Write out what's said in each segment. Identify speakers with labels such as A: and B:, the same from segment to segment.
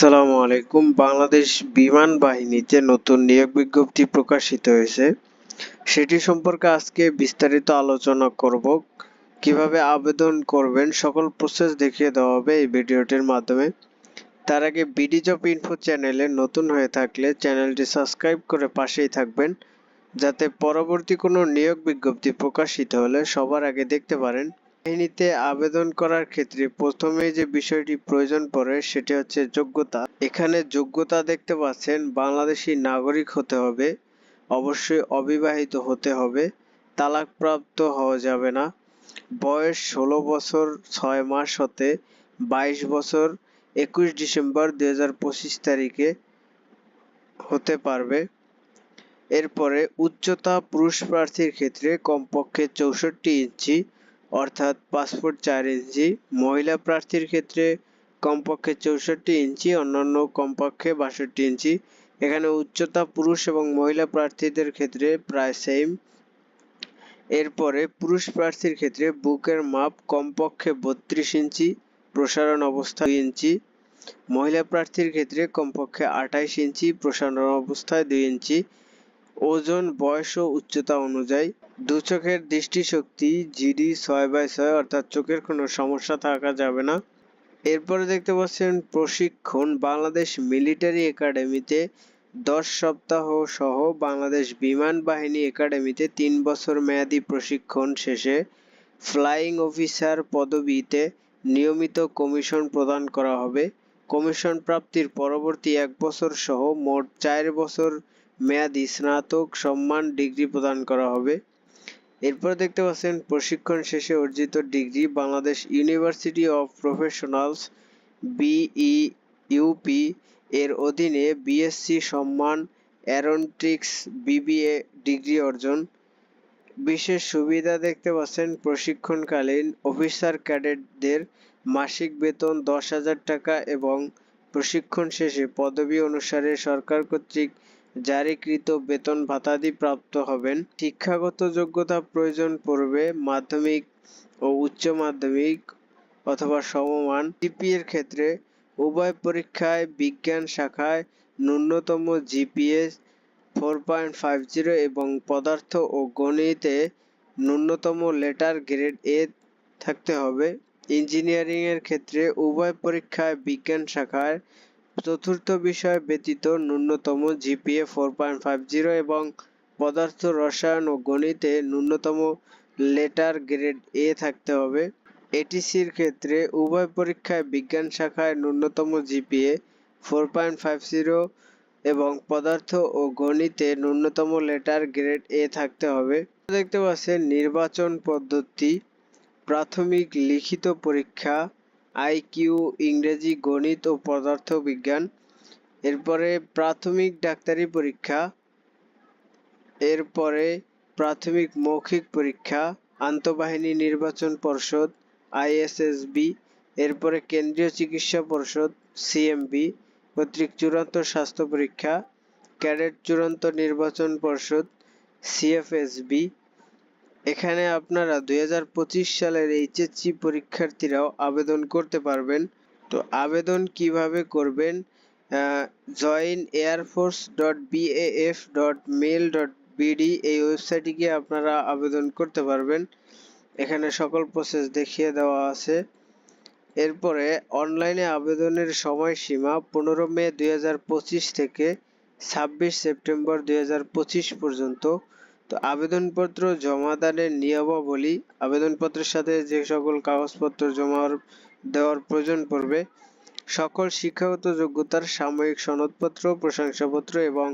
A: আসসালামু আলাইকুম। বাংলাদেশ বিমান বাহিনীতে নতুন নিয়োগ বিজ্ঞপ্তি প্রকাশিত হয়েছে। সেটি সম্পর্কে আজকে বিস্তারিত আলোচনা করব। কীভাবে আবেদন করবেন, সকল প্রসেস দেখিয়ে দেওয়া হবে এই ভিডিওটির মাধ্যমে। তার আগে বিডি জব ইনফো চ্যানেলে নতুন হয়ে থাকলে চ্যানেলটি সাবস্ক্রাইব করে পাশেই থাকবেন, যাতে পরবর্তী কোনো নিয়োগ বিজ্ঞপ্তি প্রকাশিত হলে সবার আগে দেখতে পারেন বাহিনীতে আবেদন করার ক্ষেত্রে প্রথমে যে বিষয়টি প্রয়োজন পড়ে সেটি হচ্ছে যোগ্যতা। এখানে যোগ্যতা দেখতে পাচ্ছেন, বাংলাদেশী নাগরিক হতে হবে, অবশ্যই অবিবাহিত হতে হবে, তালাকপ্রাপ্ত হওয়া যাবে না, বয়স ষোলো বছর ছয় মাস হতে বাইশ বছর একুশ ডিসেম্বর দুই হাজার পঁচিশ তারিখে হতে পারবে। এরপরে উচ্চতা পুরুষ প্রার্থীর ক্ষেত্রে কমপক্ষে চৌষট্টি ইঞ্চি অর্থাৎ পাসপোর্ট চার ইঞ্চি। মহিলা প্রার্থীর ক্ষেত্রে কমপক্ষে চৌষট্টি ইঞ্চি, অন্যান্য কমপক্ষে বাষট্টি ইঞ্চি। এখানে উচ্চতা পুরুষ এবং মহিলা প্রার্থীদের ক্ষেত্রে প্রায় সেম এরপরে পুরুষ প্রার্থীর ক্ষেত্রে বুকের মাপ কমপক্ষে বত্রিশ ইঞ্চি, প্রসারণ অবস্থা দুই ইঞ্চি। মহিলা প্রার্থীর ক্ষেত্রে কমপক্ষে আঠাইশ ইঞ্চি, প্রসারণ অবস্থায় দুই ইঞ্চি। ওজন, বয়স ও উচ্চতা অনুযায়ী দু চোখের দৃষ্টিশক্তি, জিডি ছয় বাই ছয়, অর্থাৎ চোখের কোনো সমস্যা থাকা যাবে না। এরপরে দেখতে পাচ্ছেন প্রশিক্ষণ, বাংলাদেশ মিলিটারি একাডেমিতে দশ সপ্তাহ সহ বাংলাদেশ বিমান বাহিনী একাডেমিতে তিন বছর মেয়াদি প্রশিক্ষণ শেষে ফ্লাইং অফিসার পদবিতে নিয়মিত কমিশন প্রদান করা হবে। কমিশন প্রাপ্তির পরবর্তী এক বছর সহ মোট চার বছর মেয়াদি স্নাতক সম্মান ডিগ্রি প্রদান করা হবে। এরপর দেখতে পাচ্ছেন, প্রশিক্ষণ শেষে অর্জিত degree Bangladesh university of professionals BUP এর অধীনে বিএসসি সম্মান অ্যারোনটিক্স বিবিএ ডিগ্রি অর্জন। বিশেষ সুবিধা দেখতে পাচ্ছেন, প্রশিক্ষণকালীন অফিসার ক্যাডেটদের মাসিক বেতন দশ হাজার টাকা এবং প্রশিক্ষণ শেষে পদবি অনুসারে সরকার কর্তৃক জারিকৃত বেতন ভাতাদি প্রাপ্ত হবেন। শিক্ষাগত যোগ্যতা প্রয়োজন পড়বে মাধ্যমিক ও উচ্চ মাধ্যমিক অথবা সমমান। জিপিএর ক্ষেত্রে উভয় পরীক্ষায় বিজ্ঞান শাখায় ন্যূনতম GPA four point five zero এবং পদার্থ ও গণিতে ন্যূনতম লেটার গ্রেড এ থাকতে হবে। ইঞ্জিনিয়ারিং এর ক্ষেত্রে উভয় পরীক্ষায় বিজ্ঞান শাখায় চতুর্থ বিষয় ব্যতীত ন্যূনতম GPA four point five zero এবং পদার্থ রসায়ন ও গণিতে ন্যূনতম লেটার গ্রেড এ থাকতে হবে। এটিসির ক্ষেত্রে উভয় পরীক্ষায় বিজ্ঞান শাখায় ন্যূনতম GPA four point five zero এবং পদার্থ ও গণিতে ন্যূনতম লেটার গ্রেড এ থাকতে হবে। দেখতে পাচ্ছেন নির্বাচন পদ্ধতি, প্রাথমিক লিখিত পরীক্ষা আইকিউ ইংরেজি গণিত ও পদার্থ বিজ্ঞান এরপরে প্রাথমিক ডাক্তারি পরীক্ষা, এরপরে প্রাথমিক মৌখিক পরীক্ষা, আন্তঃবাহিনী নির্বাচন পর্ষদ আইএসএসবি এরপরে কেন্দ্রীয় চিকিৎসা পর্ষদ সিএমবি কর্তৃক চূড়ান্ত স্বাস্থ্য পরীক্ষা, ক্যাডেট চূড়ান্ত নির্বাচন পর্ষদ সিএফএসবি এখানে আপনারা দুই হাজার পঁচিশ সালের এইচএসসি পরীক্ষার্থীরাও আবেদন করতে পারবেন। তো আবেদন কীভাবে করবেন? Join air force dot BAF dot mail dot BD এই ওয়েবসাইটে গিয়ে আপনারা আবেদন করতে পারবেন। এখানে সকল প্রসেস দেখিয়ে দেওয়া আছে। এরপরে অনলাইনে আবেদনের সময়সীমা পনেরো মে দু হাজার পঁচিশ থেকে ছাব্বিশ সেপ্টেম্বর দুই হাজার পঁচিশ পর্যন্ত। তো আবেদনপত্র জমাদানের নিয়মাবলী, আবেদনপত্রের সাথে যে সকল কাগজপত্র জমা দেওয়ার প্রয়োজন পড়বে, সকল শিক্ষাগত যোগ্যতার সাময়িক সনদপত্র, প্রশংসাপত্র এবং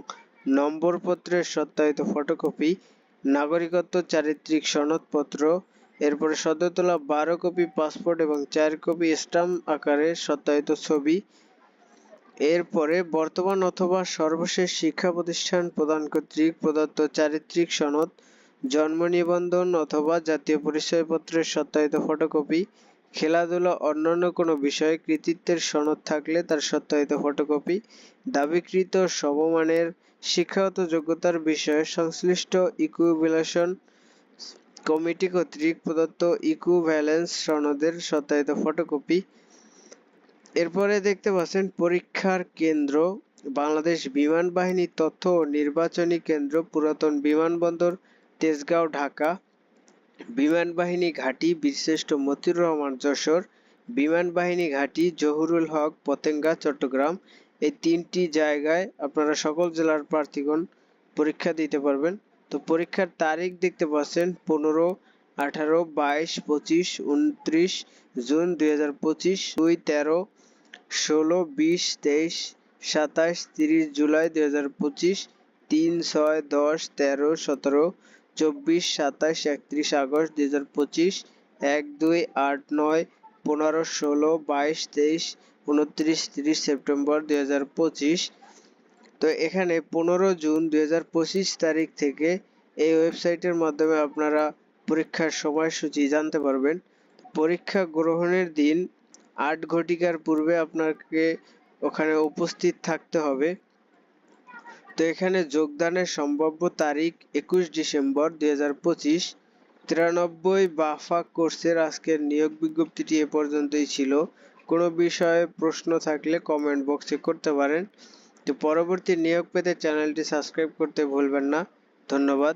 A: নম্বরপত্রের সত্যায়িত ফটোকপি, নাগরিকত্ব চারিত্রিক সনদপত্র, এরপরে সদ্য তোলা বারো কপি পাসপোর্ট এবং চার কপি স্টাম্প আকারে সত্যায়িত ছবি এরপরে বর্তমান অথবা সর্বশেষ শিক্ষা প্রতিষ্ঠান প্রদান কর্তৃক প্রদত্ত চারিত্রিক সনদ, জন্ম নিবন্ধন অথবা জাতীয় পরিচয়পত্রের সত্যায়িত ফটোকপি, খেলাধুলা অন্যান্য কোনো বিষয়ে কৃতিত্বের সনদ থাকলে তার সত্যায়িত ফটোকপি, দাবিকৃত সমমানের শিক্ষাগত যোগ্যতার বিষয়ে সংশ্লিষ্ট ইকুইভ্যালেশন কমিটি কর্তৃক প্রদত্ত ইকুইভ্যালেন্স সনদের সত্যায়িত ফটোকপি এরপরে দেখতে পাচ্ছেন পরীক্ষার কেন্দ্র, বাংলাদেশ বিমান বাহিনী তথ্য ও নির্বাচনী কেন্দ্র, পুরাতন বিমানবন্দর, তেজগাঁও, ঢাকা, বিমান বাহিনী ঘাঁটি, বীরশ্রেষ্ঠ মতিউর রহমান যশোর, বিমান বাহিনী ঘাঁটি, জহুরুল হক, পতেঙ্গা, চট্টগ্রাম। এই তিনটি জায়গায় আপনারা সকল জেলার প্রার্থীগণ পরীক্ষা দিতে পারবেন। তো পরীক্ষার তারিখ দেখতে পাচ্ছেন পনেরো, আঠারো, বাইশ, পঁচিশ, উনত্রিশ, জুন দুই হাজার পঁচিশ, দুই, তেরো ষোলো, বিশ, তেইশ, সাতাশ, তিরিশ জুলাই দুই হাজার পঁচিশ, তিন, ছয়, দশ, তেরো, সতেরো, চব্বিশ, সাতাশ, একত্রিশ আগস্ট দুই হাজার পঁচিশ, এক, দুই, আট, নয়, পনেরো, ষোলো, বাইশ, তেইশ, উনত্রিশ, তিরিশ সেপ্টেম্বর দুই হাজার পঁচিশ। তো এখানে পনেরো জুন দুই হাজার পঁচিশ তারিখ থেকে এই ওয়েবসাইটের মাধ্যমে আপনারা পরীক্ষার সময়সূচি জানতে পারবেন। পরীক্ষা গ্রহণের দিন আট ঘটিকার পূর্বে আপনাকে ওখানে উপস্থিত থাকতে হবে। তো এখানে যোগদানের সম্ভাব্য তারিখ একুশ ডিসেম্বর দুই হাজার পঁচিশ। তিরানব্বই বাফা কোর্সের আজকের নিয়োগ বিজ্ঞপ্তিটি এ পর্যন্তই ছিল। কোনো বিষয়ে প্রশ্ন থাকলে কমেন্ট বক্সে করতে পারেন। তো পরবর্তী নিয়োগ পেতে চ্যানেলটি সাবস্ক্রাইব করতে ভুলবেন না। ধন্যবাদ।